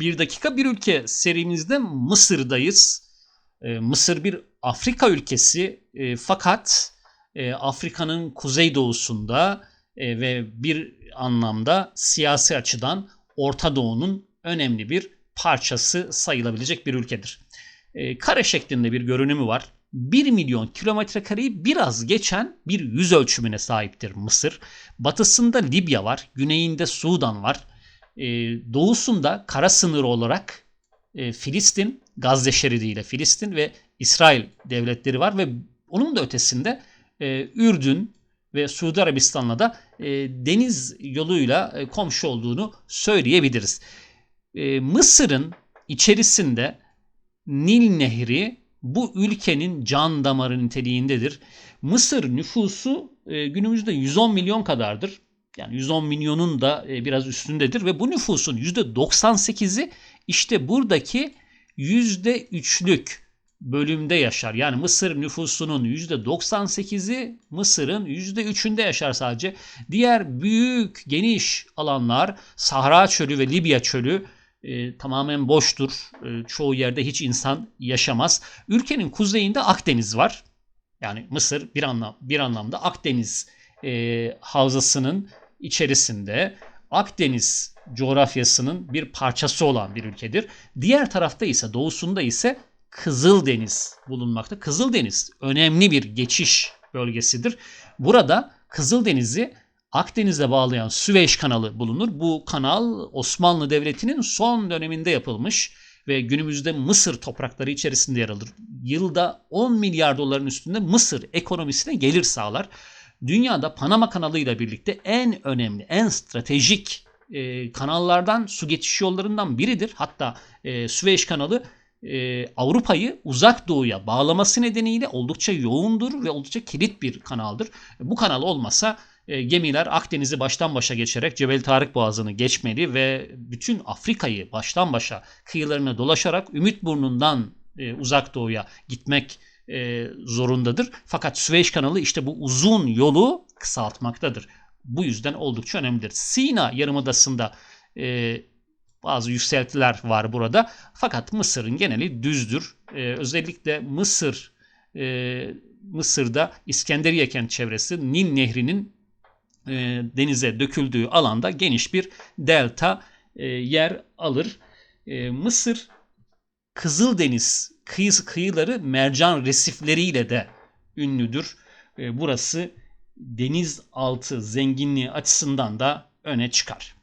Bir dakika bir ülke serimizde Mısır'dayız. Ee, Mısır bir Afrika ülkesi e, fakat e, Afrika'nın kuzeydoğusunda e, ve bir anlamda siyasi açıdan Orta Doğu'nun önemli bir parçası sayılabilecek bir ülkedir. E, kare şeklinde bir görünümü var. 1 milyon kilometre kareyi biraz geçen bir yüz ölçümüne sahiptir Mısır. Batısında Libya var, güneyinde Sudan var. E, doğusunda kara sınırı olarak e, Filistin, Gazze şeridiyle Filistin ve İsrail devletleri var ve onun da ötesinde e, Ürdün ve Suudi Arabistan'la da e, deniz yoluyla komşu olduğunu söyleyebiliriz. Mısır'ın içerisinde Nil Nehri bu ülkenin can damarı niteliğindedir. Mısır nüfusu günümüzde 110 milyon kadardır. Yani 110 milyonun da e, biraz üstündedir ve bu nüfusun %98'i işte buradaki %3'lük bölümde yaşar. Yani Mısır nüfusunun %98'i Mısır'ın %3'ünde yaşar sadece. Diğer büyük geniş alanlar Sahra Çölü ve Libya Çölü e, tamamen boştur. E, çoğu yerde hiç insan yaşamaz. Ülkenin kuzeyinde Akdeniz var. Yani Mısır bir anlam bir anlamda Akdeniz e, havzasının içerisinde Akdeniz coğrafyasının bir parçası olan bir ülkedir. Diğer tarafta ise doğusunda ise Kızıldeniz bulunmakta. Kızıldeniz önemli bir geçiş bölgesidir. Burada Kızıldeniz'i Akdeniz'e bağlayan Süveyş kanalı bulunur. Bu kanal Osmanlı Devleti'nin son döneminde yapılmış ve günümüzde Mısır toprakları içerisinde yer alır. Yılda 10 milyar doların üstünde Mısır ekonomisine gelir sağlar. Dünyada Panama kanalı ile birlikte en önemli, en stratejik e, kanallardan, su geçiş yollarından biridir. Hatta e, Süveyş kanalı e, Avrupa'yı uzak doğuya bağlaması nedeniyle oldukça yoğundur ve oldukça kilit bir kanaldır. Bu kanal olmasa e, gemiler Akdeniz'i baştan başa geçerek Cebel Tarık Boğazı'nı geçmeli ve bütün Afrika'yı baştan başa kıyılarına dolaşarak Ümit Burnu'ndan e, uzak doğuya gitmek e, zorundadır. Fakat Süveyş kanalı işte bu uzun yolu kısaltmaktadır. Bu yüzden oldukça önemlidir. Sina Yarımadası'nda e, bazı yükseltiler var burada. Fakat Mısır'ın geneli düzdür. E, özellikle Mısır e, Mısır'da İskenderiye kent çevresi Nil Nehri'nin e, denize döküldüğü alanda geniş bir delta e, yer alır. E, Mısır Kızıldeniz kıyı, kıyıları mercan resifleriyle de ünlüdür. E, burası denizaltı zenginliği açısından da öne çıkar.